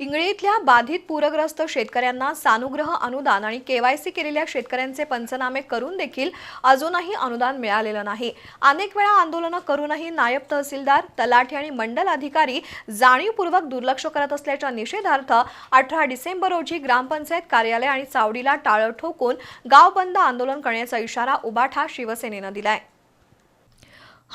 इंगळी इथल्या बाधित पूरग्रस्त शेतकऱ्यांना सानुग्रह अनुदान आणि केवायसी केलेल्या शेतकऱ्यांचे पंचनामे करून देखील अजूनही अनुदान मिळालेलं नाही. अनेक वेळा आंदोलनं करूनही नायब तहसीलदार तलाठी आणि मंडल अधिकारी जाणीवपूर्वक दुर्लक्ष करत असल्याच्या निषेधार्थ अठरा डिसेंबर रोजी ग्रामपंचायत कार्यालय आणि चावडीला टाळं ठोकून गाव बंद आंदोलन करण्याचा इशारा उबाठा शिवसेनेनं दिलाय.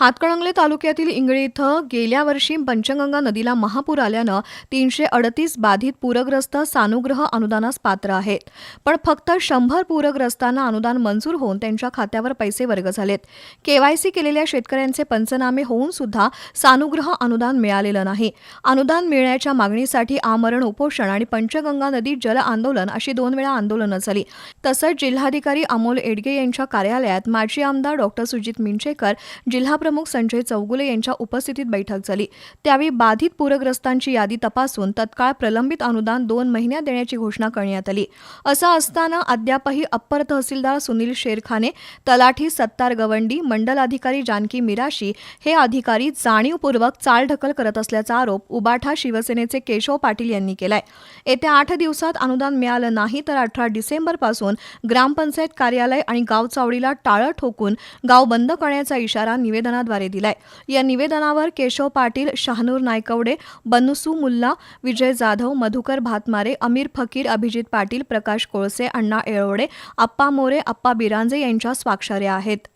हातकणंगले तालुक्यातील इंगळी इथं गेल्या वर्षी पंचगंगा नदीला महापूर आल्यानं तीनशे अडतीस बाधित पूरग्रस्त सानुग्रह अनुदानास पात्र आहेत. पण फक्त शंभर पूरग्रस्तांना अनुदान मंजूर होऊन त्यांच्या खात्यावर पैसे वर्ग झालेत. केवायसी केलेल्या शेतकऱ्यांचे पंचनामे होऊन सुद्धा सानुग्रह अनुदान मिळालेलं नाही. अनुदान मिळण्याच्या मागणीसाठी आमरण उपोषण आणि पंचगंगा नदी जल आंदोलन अशी दोन वेळा आंदोलनं झाली. तसंच जिल्हाधिकारी अमोल एडगे यांच्या कार्यालयात माजी आमदार डॉक्टर सुजित मिंचेकर जिल्हा प्रमुख संजय चौगुले यांच्या उपस्थितीत बैठक झाली. त्यावेळी बाधित पूरग्रस्तांची यादी तपासून तत्काळ प्रलंबित अनुदान दोन महिन्यात देण्याची घोषणा करण्यात आली. असं असताना अद्यापही अप्पर तहसीलदार सुनील शेरखाने तलाठी सत्तार गवंडी मंडल अधिकारी जानकी मिराशी हे अधिकारी जाणीवपूर्वक चालढकल करत असल्याचा आरोप उबाठा शिवसेनेचे केशव पाटील यांनी केलाय. येत्या आठ दिवसात अनुदान मिळालं नाही तर अठरा डिसेंबरपासून ग्रामपंचायत कार्यालय आणि गाव चावडीला टाळं ठोकून गाव बंद करण्याचा इशारा निवेदनाद्वारे दिलाय. या निवेदनावर केशव पाटील शहानूर नायकवडे बनसू मुल्ला विजय जाधव मधुकर भातमारे अमीर फकीर अभिजित पाटील प्रकाश कोळसे अण्णा येळवडे आप्पा मोरे आप्पा बिरांजे यांच्या स्वाक्षऱ्या आहेत.